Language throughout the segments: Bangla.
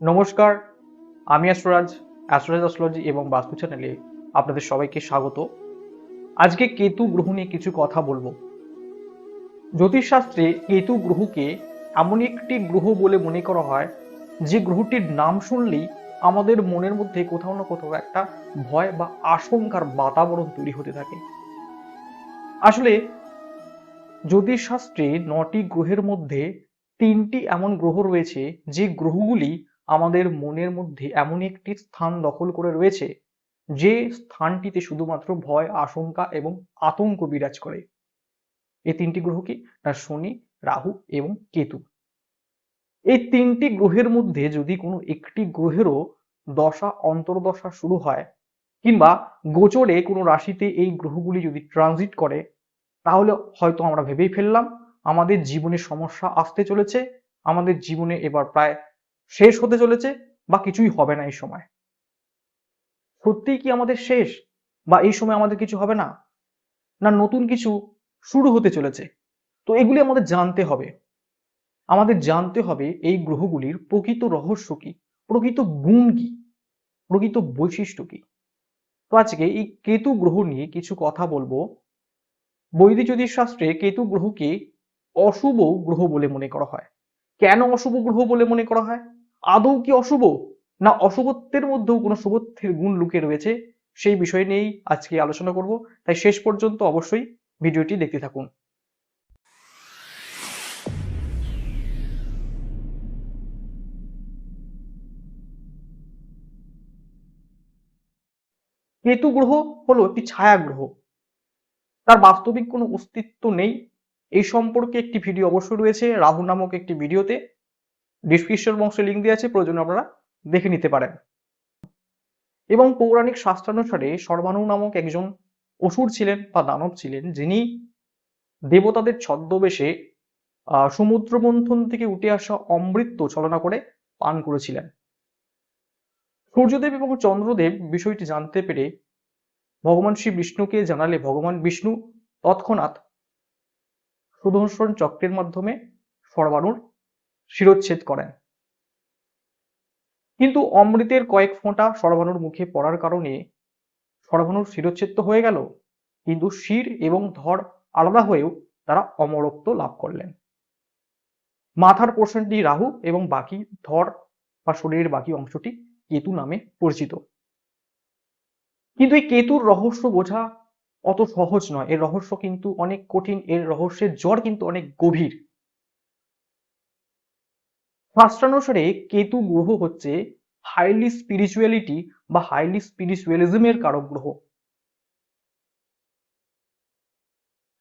নমস্কার, আমি অ্যাস্ট্রোরাজ অ্যাস্ট্রোরাজ অ্যাস্ট্রোলজি এবং বাস্তু চ্যানেলে আপনাদের সবাইকে স্বাগত। আজকে কেতু গ্রহ নিয়ে কিছু কথা বলব। জ্যোতিষশাস্ত্রে কেতু গ্রহকে এমন একটি গ্রহ বলে মনে করা হয়, যে গ্রহটির নাম শুনলেই আমাদের মনের মধ্যে কোথাও না কোথাও একটা ভয় বা আশঙ্কার বাতাবরণ তৈরি হতে থাকে। আসলে জ্যোতিষশাস্ত্রে নটি গ্রহের মধ্যে তিনটি এমন গ্রহ রয়েছে, যে গ্রহগুলি আমাদের মনের মধ্যে এমন একটি স্থান দখল করে রয়েছে, যে স্থানটিতে শুধুমাত্র ভয়, আশঙ্কা এবং আতঙ্ক বিরাজ করে। এই তিনটি গ্রহ কি? না, শনি, রাহু এবং কেতু। এই তিনটি গ্রহের মধ্যে যদি কোনো একটি গ্রহেরও দশা, অন্তর্দশা শুরু হয়, কিংবা গোচরে কোনো রাশিতে এই গ্রহগুলি যদি ট্রানজিট করে, তাহলে হয়তো আমরা ভেবেই ফেললাম, আমাদের জীবনে সমস্যা আসতে চলেছে, আমাদের জীবনে এবার প্রায় শেষ হতে চলেছে বা কিছুই হবে না এই সময়। সত্যি কি আমাদের শেষ বা এই সময় আমাদের কিছু হবে না? না নতুন কিছু শুরু হতে চলেছে? তো এগুলি আমাদের জানতে হবে। আমাদের জানতে হবে এই গ্রহগুলির প্রকৃত রহস্য কি? প্রকৃত গুণ কি? প্রকৃত বৈশিষ্ট্য কি? তো আজকে এই কেতু গ্রহ নিয়ে কিছু কথা বলব। বৈদিক জ্যোতিষ শাস্ত্রে কেতু গ্রহকে অশুভ গ্রহ বলে মনে করা হয়। কেন অশুভ গ্রহ বলে মনে করা হয়? আদৌ কি অশুভ? না, অশুভত্বের মধ্যেও কোনো শুভত্বের গুণ লুকিয়ে রয়েছে? সেই বিষয় নিয়েই আজকে আলোচনা করব। তাই শেষ পর্যন্ত অবশ্যই ভিডিওটি দেখতে থাকুন। কেতু গ্রহ হলো একটি ছায়া গ্রহ তার বাস্তবিক কোনো অস্তিত্ব নেই। এই সম্পর্কে একটি ভিডিও অবশ্যই রয়েছে। রাহু নামক একটি ভিডিওতে ডিসক্রিপশন বক্সে লিঙ্ক দেওয়া আছে, প্রয়োজন আপনারা দেখে নিতে পারেন। এবং পৌরাণিক শাস্ত্রানুসারে সর্বাণু নামক একজন অসুর ছিলেন বা দানব ছিলেন, যিনি দেবতাদের ছদ্মবেশে সমুদ্র মন্থন থেকে উঠে আসা অমৃত ছলনা করে পান করেছিলেন। সূর্যদেব এবং চন্দ্রদেব বিষয়টি জানতে পেরে ভগবান শ্রী বিষ্ণুকে জানালে ভগবান বিষ্ণু তৎক্ষণাৎ সুদর্শন চক্রের মাধ্যমে সর্বাণুর শিরোচ্ছেদ করেন। কিন্তু অমৃতের কয়েক ফোঁটা সর্বাণুর মুখে পড়ার কারণে সর্বাণুর শিরোচ্ছেদ তো হয়ে গেল, কিন্তু শির এবং ধর আলাদা হয়েও তারা অমরত্ব লাভ করলেন। মাথার পোর্শনটি রাহু এবং বাকি ধর বা শরীরের বাকি অংশটি কেতু নামে পরিচিত। কিন্তু এই কেতুর রহস্য বোঝা অত সহজ নয়। এর রহস্য কিন্তু অনেক কঠিন, এর রহস্যের জ্বর কিন্তু অনেক গভীর। শাস্ত্রানুসারে কেতু গ্রহ হচ্ছে হাইলি স্পিরিচুয়ালিটি বা হাইলি স্পিরিচুয়ালিজমের কারক গ্রহ।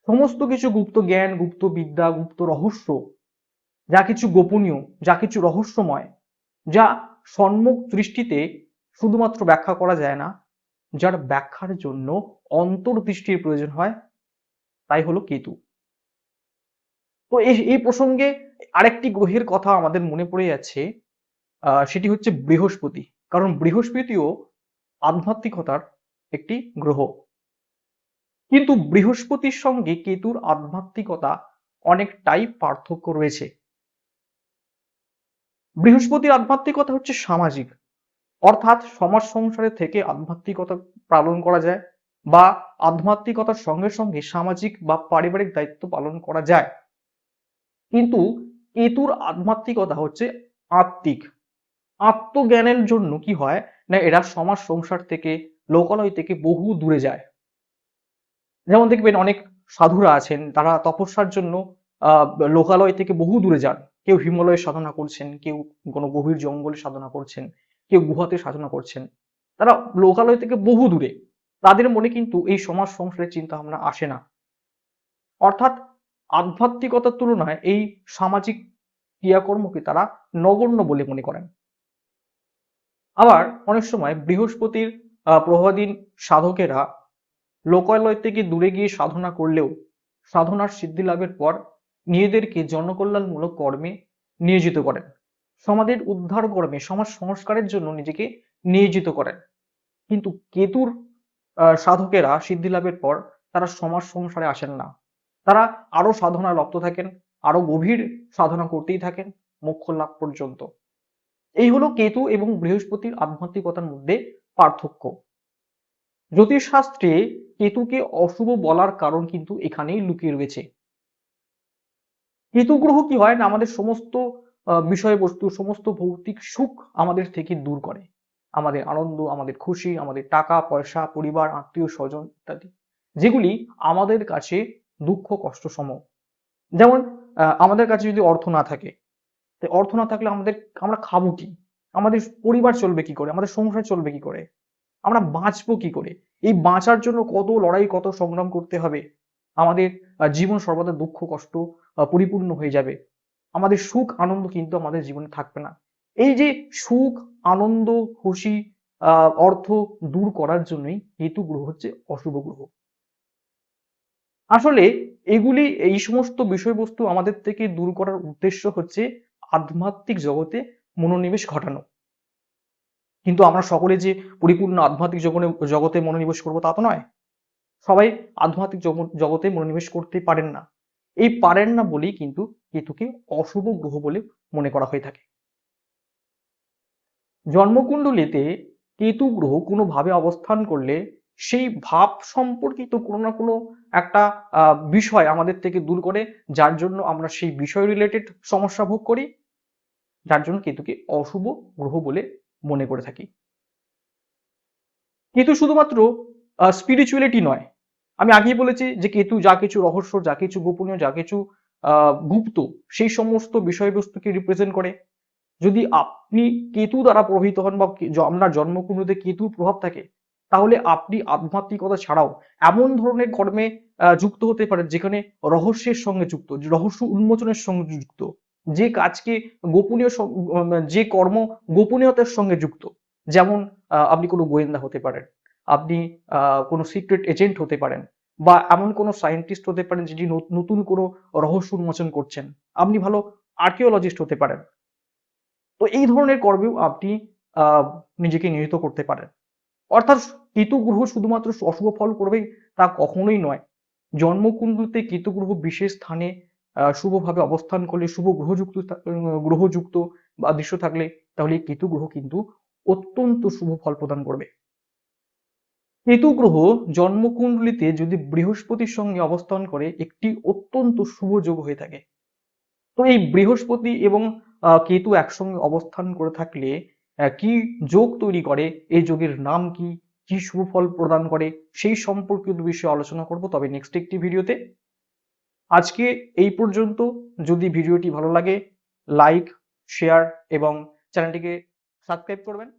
সমস্ত কিছু গুপ্ত জ্ঞান, গুপ্ত বিদ্যা, গুপ্ত রহস্য, যা কিছু গোপনীয়, যা কিছু রহস্যময়, যা সম্মুখ দৃষ্টিতে শুধুমাত্র ব্যাখ্যা করা যায় না, যার ব্যাখ্যার জন্য অন্তর্দৃষ্টির প্রয়োজন হয়, তাই হলো কেতু। তো এই প্রসঙ্গে আরেকটি গ্রহের কথা আমাদের মনে পড়ে যাচ্ছে সেটি হচ্ছে বৃহস্পতি। কারণ বৃহস্পতিও আধ্যাত্মিকতার একটি গ্রহ। কিন্তু বৃহস্পতির সঙ্গে কেতুর আধ্যাত্মিকতা অনেকটাই পার্থক্য রয়েছে। বৃহস্পতির আধ্যাত্মিকতা হচ্ছে সামাজিক। অর্থাৎ সমাজ সংসারে থেকে আধ্যাত্মিকতা পালন করা যায় বা আধ্যাত্মিকতার সঙ্গে সঙ্গে সামাজিক বা পারিবারিক দায়িত্ব পালন করা যায়। কিন্তু কেতুর আধ্যাত্মিকতা হচ্ছে আত্মিক। আত্মজ্ঞানের জন্য কি হয় না, এরা সমাজ সংসার থেকে, লোকালয় থেকে বহু দূরে যায়। যেমন দেখবেন অনেক সাধুরা আছেন, তারা তপস্যার জন্য লোকালয় থেকে বহু দূরে যান। কেউ হিমালয়ে সাধনা করছেন, কেউ কোনো গভীর জঙ্গলে সাধনা করছেন, কেউ গুহাতে সাধনা করছেন। তারা লোকালয় থেকে বহু দূরে। তাদের মনে কিন্তু এই সমাজ সংসারের চিন্তা ভাবনা আসে না। অর্থাৎ আধ্যাত্মিকতার তুলনায় এই সামাজিক ক্রিয়াকর্মকে তারা নগণ্য বলে মনে করেন। আবার অনেক সময় বৃহস্পতির প্রভাধীন সাধকেরা লোকালয় থেকে দূরে গিয়ে সাধনা করলেও সাধনার সিদ্ধি লাভের পর নিজেদেরকে জনকল্যাণমূলক কর্মে নিয়োজিত করেন। সমাজের উদ্ধার কর্মে, সমাজ সংস্কারের জন্য নিজেকে নিয়োজিত করেন। কিন্তু কেতুর সাধকেরা সিদ্ধি লাভের পর তারা সমাজ সংসারে আসেন না। তারা আরও সাধনা লপ্ত থাকেন, আরও গভীর সাধনা করতেই থাকেন মোক্ষ লাভ পর্যন্ত। এই হলো কেতু এবং বৃহস্পতির আধ্যাত্মিকতার মধ্যে পার্থক্য। জ্যোতিষশাস্ত্রে কেতুকে অশুভ বলার কারণ কিন্তু এখানেই লুকিয়ে রয়েছে। কেতু গ্রহ কি হয় না, আমাদের সমস্ত বিষয়বস্তু, সমস্ত ভৌতিক সুখ আমাদের থেকে দূর করে। আমাদের আনন্দ, আমাদের খুশি, আমাদের টাকা, পয়সা, পরিবার আত্মীয় স্বজন ইত্যাদি। যেগুলি আমাদের কাছে দুঃখ, কষ্ট সম। যেমন আমাদের কাছে যদি অর্থ না থাকে অর্থ না থাকলে আমাদের, আমরা খাব কি? আমাদের পরিবার চলবে কি করে? আমাদের সংসার চলবে কি করে? আমরা বাঁচবো কি করে? এই বাঁচার জন্য কত লড়াই, কত সংগ্রাম করতে হবে। আমাদের জীবন সর্বদা দুঃখ, কষ্ট পরিপূর্ণ হয়ে যাবে। আমাদের সুখ, আনন্দ কিন্তু আমাদের জীবনে থাকবে না। এই যে সুখ, আনন্দ, খুশি অর্থ দূর করার জন্যই কেতু গ্রহ হচ্ছে অশুভ গ্রহ। আসলে এগুলি, এই সমস্ত বিষয়বস্তু আমাদের থেকে দূর করার উদ্দেশ্য হচ্ছে আধ্যাত্মিক জগতে মনোনিবেশ ঘটানো। কিন্তু আমরা সকলে যে পরিপূর্ণ আধ্যাত্মিক জগনে, জগতে মনোনিবেশ করব তা তো নয়। সবাই আধ্যাত্মিক জগতে মনোনিবেশ করতে পারেন না। এই পারেন না বলেই কিন্তু কেতুকে অশুভ গ্রহ বলে মনে করা হয়ে থাকে। জন্মকুণ্ডলিতে কেতু গ্রহ কোনোভাবে অবস্থান করলে সেই ভাব সম্পর্কিত কোনো না কোনো একটা বিষয় আমাদের থেকে দূর করে, যার জন্য আমরা সেই বিষয় রিলেটেড সমস্যা ভোগ করি, যার জন্য কেতুকে অশুভ গ্রহ বলে মনে করে থাকি। কেতু শুধুমাত্র স্পিরিচুয়ালিটি নয়। আমি আগেই বলেছি যে কেতু যা কিছু রহস্য, যা কিছু গোপনীয়, যা কিছু গুপ্ত, সেই সমস্ত বিষয়বস্তুকে রিপ্রেজেন্ট করে। যদি আপনি কেতু দ্বারা প্রভাবিত হন বা আপনার জন্মকুণ্ডলিতে কেতুর প্রভাব থাকে তাহলে আপনি আধ্যাত্মিকতা ছাড়াও এমন ধরনের কর্মে যুক্ত হতে পারেন যেখানে রহস্যের সঙ্গে যুক্ত, রহস্য উন্মোচনের সঙ্গে যুক্ত, যে কাজকে গোপনীয় যে কর্ম গোপনীয়তার সঙ্গে যুক্ত। যেমন আপনি কোনো গোয়েন্দা হতে পারেন, আপনি কোনো সিক্রেট এজেন্ট হতে পারেন, বা এমন কোনো সায়েন্টিস্ট হতে পারেন যিনি নত- নতুন কোনো রহস্য উন্মোচন করছেন। আপনি ভালো আর্কিওলজিস্ট হতে পারেন। তো এই ধরনের কর্মেও আপনি নিজেকে নিয়োজিত করতে পারেন। অর্থাৎ কেতু গ্রহ শুধুমাত্র অশুভ ফল করবে তা কখনোই নয়। জন্মকুণ্ডলিতে কেতু গ্রহ বিশেষ স্থানে শুভভাবে অবস্থান করলে, শুভ গ্রহযুক্ত গ্রহযুক্ত বা দৃশ্য থাকলে, তাহলে কেতু গ্রহ কিন্তু অত্যন্ত শুভ ফল প্রদান করবে। কেতু গ্রহ জন্মকুণ্ডলিতে যদি বৃহস্পতির সঙ্গে অবস্থান করে, একটি অত্যন্ত শুভ যোগ হয়ে থাকে। তো এই বৃহস্পতি এবং কেতু একসঙ্গে অবস্থান করে থাকলে কি যোগ তৈরি করে? এই যোগের নাম কি? কি সুফল প্রদান করে? সেই সম্পর্কিত বিষয়ে আলোচনা করব তবে নেক্সট একটি ভিডিওতে। আজকে এই পর্যন্ত। যদি ভিডিওটি ভালো লাগে লাইক শেয়ার এবং চ্যানেলটিকে সাবস্ক্রাইব করবেন।